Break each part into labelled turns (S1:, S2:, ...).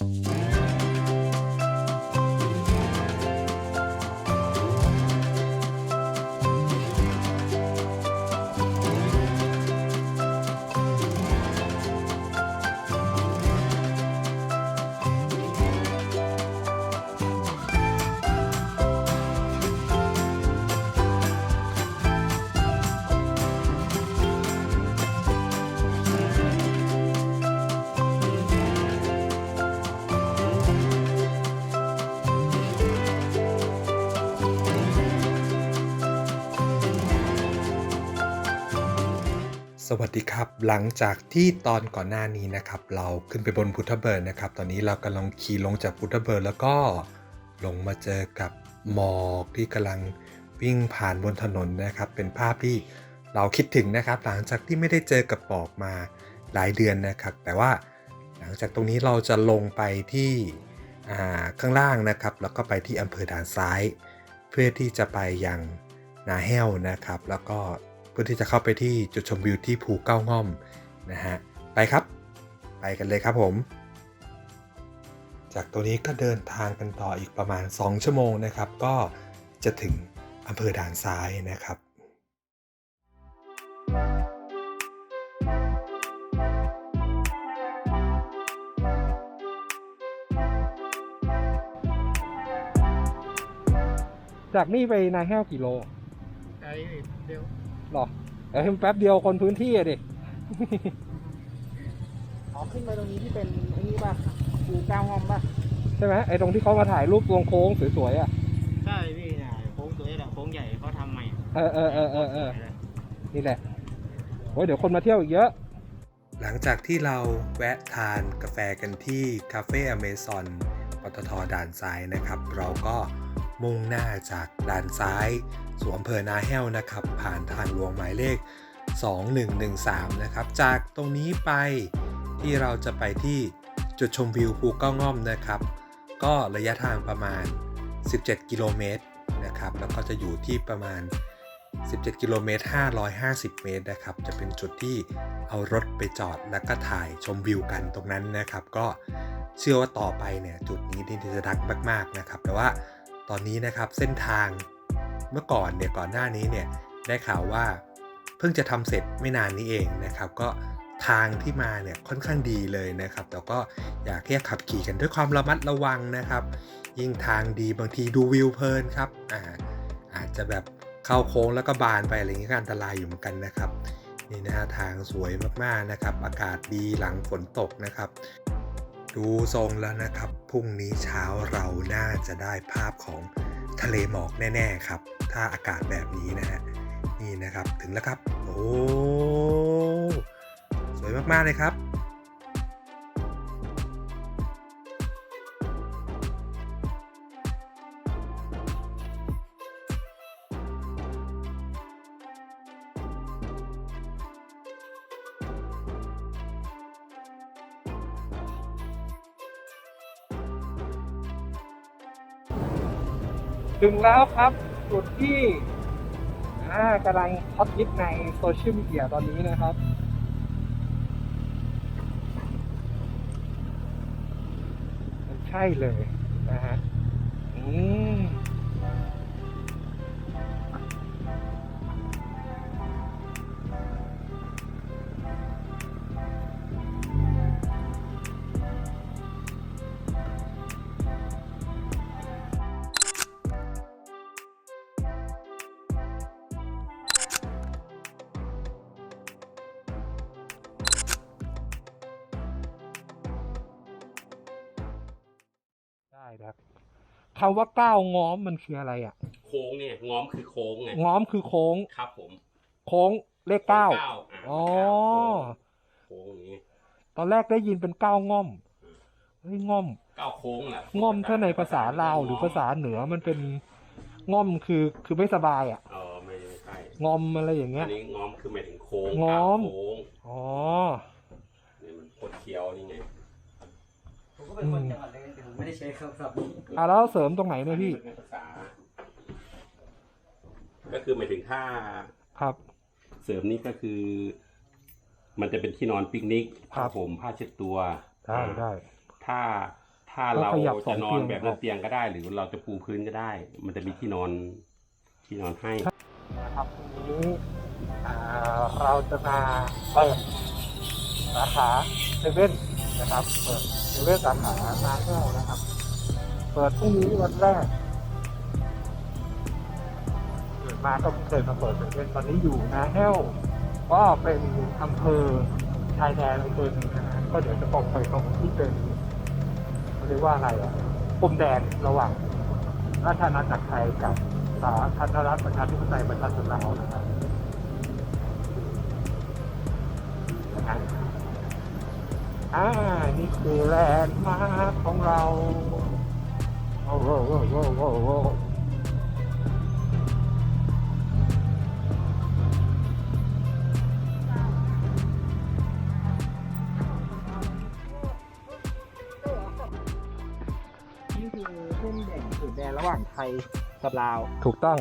S1: Thank you. สวัสดีครับ หลังจากที่ตอนก่อนหน้านี้นะครับ เราขึ้นไปบนพุทธเบิร์นนะครับ ตอนนี้เรากำลังขี่ลงจากพุทธเบิร์แล้วก็ลงมาเจอกับหมอกที่กำลังวิ่งผ่านบนถนนนะครับ เป็นภาพที่เราคิดถึงนะครับ หลังจากที่ไม่ได้เจอกับหมอกมาหลายเดือนนะครับ แต่ว่าหลังจากตรงนี้เราจะลงไปที่ข้างล่างนะครับ แล้วก็ไปที่อำเภอด่านซ้าย เพื่อที่จะไปยังนาแห้วนะครับ แล้วก็ เพื่อที่จะเข้าไปที่จุดชมวิวที่ภูเก้าง่อมนะฮะไปครับ ไปกันเลยครับผม จากตัวนี้ก็เดินทางกันต่ออีกประมาณ 2 ชั่วโมงนะครับ ก็จะถึงอำเภอด่านซ้ายนะครับ
S2: จากนี่ไปนาแห้วกี่โล
S3: ไอ้เดี๋ยว
S2: หรอเอ้ยแป๊บเดียวคนพื้นที่อะดิ
S3: อ๋อขึ้นไปตรงนี้ที่เป็นไอ้นี่ป่ะภูเก้าห้องป่ะ
S2: ใช่ไหมไอ้ตรงที่เขามาถ่ายรูปตรงโค้งสวยๆอะ
S3: ใช่พี่เนี่ยโค้งตัวนี้แหละโค้งใหญ่เขาทำใหม่
S2: เออเออเออเออเออนี่แหละโอ้ยเดี๋ยวคนมาเที่ยวอีกเยอะ
S1: หลังจากที่เราแวะทานกาแฟกันที่คาเฟ่อเมซอนปตทด่านซ้ายนะครับ เราก็มุ่งหน้าจากด่านซ้าย สู่อำเภอนาแห้วนะครับ ผ่านทางหลวงหมายเลข 2113 นะครับ จากตรงนี้ไปที่เราจะไปที่จุดชมวิวภูเก้าง่อมนะครับ ก็ระยะทางประมาณ 17 กิโลเมตรนะครับ แล้วก็จะอยู่ที่ประมาณ 17 กิโลเมตร 550 เมตรนะครับ จะเป็นจุดที่เอารถไปจอดแล้วก็ถ่ายชมวิวกันตรงนั้นนะครับ ก็เชื่อว่าต่อไปเนี่ยจุดนี้นี่จะดังมาก ๆนะครับ แต่ว่าตอนนี้นะครับเส้นทาง เมื่อก่อนเนี่ยก่อนหน้านี้เนี่ยได้ข่าวว่าเพิ่งจะทำเสร็จไม่นานนี้เองนะครับ ก็ทางที่มาเนี่ยค่อนข้างดีเลยนะครับ แต่ก็อยากให้ขับขี่กันด้วยความระมัดระวังนะครับ ยิ่งทางดีบางทีดูวิวเพลินครับอ่าอาจจะแบบเข้าโค้งแล้วก็บานไปอะไรอย่างนี้ก็อันตรายอยู่เหมือนกันนะครับนี่นะฮะทางสวยมากๆนะครับ อากาศดีหลังฝนตกนะครับ ดูทรงแล้วนะครับพรุ่งนี้เช้าเราน่าจะได้ภาพของทะเลหมอกแน่ ๆ ครับ ถ้าอากาศแบบนี้นะฮะนี่นะครับถึงแล้วครับ โอ้สวยมาก ๆ เลยครับ
S2: ถึงแล้วครับ จุดที่กำลังฮอตฮิตในโซเชียลมีเดียตอนนี้นะครับใช่เลย ครับคำว่าก้าวง้อมมันคืออะไรอะ
S4: โค้งเนี่ยง้อมคือโค้งไง
S2: ง้อมคือโค้ง
S4: ครับผม
S2: โค้งเลขเก้า
S4: ก้าะ
S2: อ๋อ
S4: โค้งอย่างนี้
S2: ตอนแรกได้ยินเป็นก้าวง่อมเฮ้ยง่อม
S4: ก้าวโค้งแหละ
S2: ง่อมถ้าในภาษาลาวหรือภาษาเหนือมันเป็นง่อมคือคือไม่สบายอะ
S4: เออไม่ไม่ใช่
S2: งอมอะไรอย่างเงี้
S4: อั
S2: ย
S4: นนี้ง้อมคือหมายถึงโค้ง
S2: ง้อม
S4: ก้าวโค้ง
S2: อ๋อ
S4: เนี่ยมันโคตรเคี้ยวนี่ไง
S3: ผม ก็เป็นคนจังหวัดเลยแต่ผมไม่ได้ใช้คำศัพท์นี้
S2: อะแล้วเสริมตรงไหนเนี่ยพี่
S4: อัเป็นภาษา ก็คือหมายถึงถ้า
S2: ครับ
S4: เสริมนี่ก็คือ มันจะเป็นที่นอนปิกนิก
S2: ครั
S4: ผ้า
S2: บ
S4: ห่มผ้าเช็ดตัว
S2: ได้ได้
S4: ถ้าถ้า
S2: ก็
S4: เรา
S2: ขยับสอ
S4: จะ
S2: ง
S4: นอน
S2: เตียง
S4: แบบ
S2: อ
S4: นั่
S2: องก
S4: เตียงก็ได้ หรือเราจะปูพื้นก็ได้ มันจะมีที่นอนที่นอนให้
S2: นะครับทีนี้อ่าเราจะมาเปิดสาขาเซเว่นนะครับเปิด เซเว่นสาขานาแก้วนะครับ เปิดพรุ่งนี้วันแรกเกิดมาก็เพิ่งเคยมาเปิดเซเว่นตอนนี้อยู่นาแห้วก็เป็นอำเภอชายแดนอำเภอหนึ่งนะฮะก็เดี๋ยวจะตรงไปตรงที่เป็นเขาเรียกว่าอะไรอะปุ่มแดนระหว่างราชอาณาจักรไทยกับสาธารณรัฐประชาธิปไตยประชาชนลาวนะครับ อ่านี่คือแลนด์มาร์คของเราโอ้โหโอ้โหโอ้โหนี่คือเส้นแบ่งผืนแดนระหว่างไทยกับลาว ถูกต้อง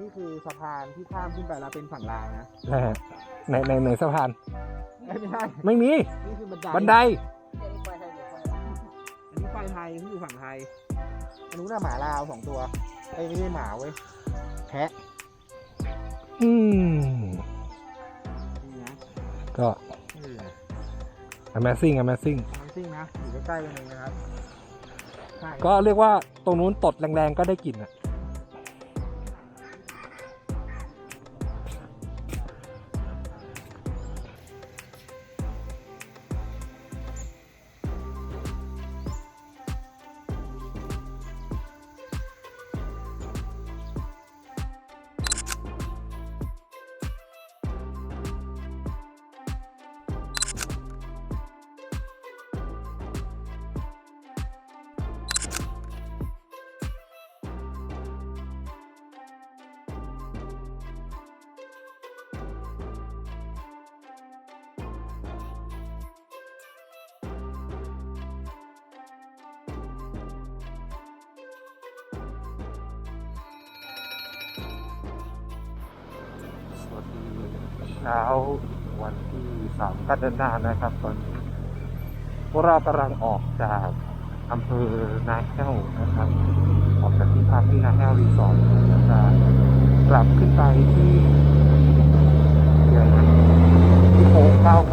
S3: นี่คือสะพานที่ข้ามขึ้นไปแล้วเป็นฝั่งลาวนะ
S2: นะฮะในในในสะพาน
S3: ไม่ใช่
S2: ไม่มี
S3: นี่คือบันได
S2: บันได
S3: อันนี้ไฟไทยที่อยู่ฝั่งไทยอันนู้นน่ะหมาลาวสองตัวไอ้ยไม่ใช่หมาเว้ยแพะ
S2: อืม
S3: นี่นะ
S2: ก็
S3: เออ
S2: Amazing Amazing
S3: น้ำซิ่งนะอยู่ใกล้ๆกันเองนะครับใช่
S2: ก็เรียกว่าตรงนู้นตดแรงๆก็ได้กลิ่นอะ เช้าวันที่สามกันยายนะครับตอนนี้พวกเรากำลังออกจากอำเภอนาแห้วนะครับ ออกจากที่พักที่นาแห้วรีสอร์ทแล้วจะกลับขึ้นไปที่เดี๋ยวนะที่โค้งเก้าโ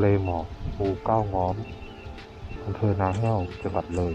S2: ะเลหมอกภูเก้าง้อมอำเภอนาแห้วจังหวัดเลย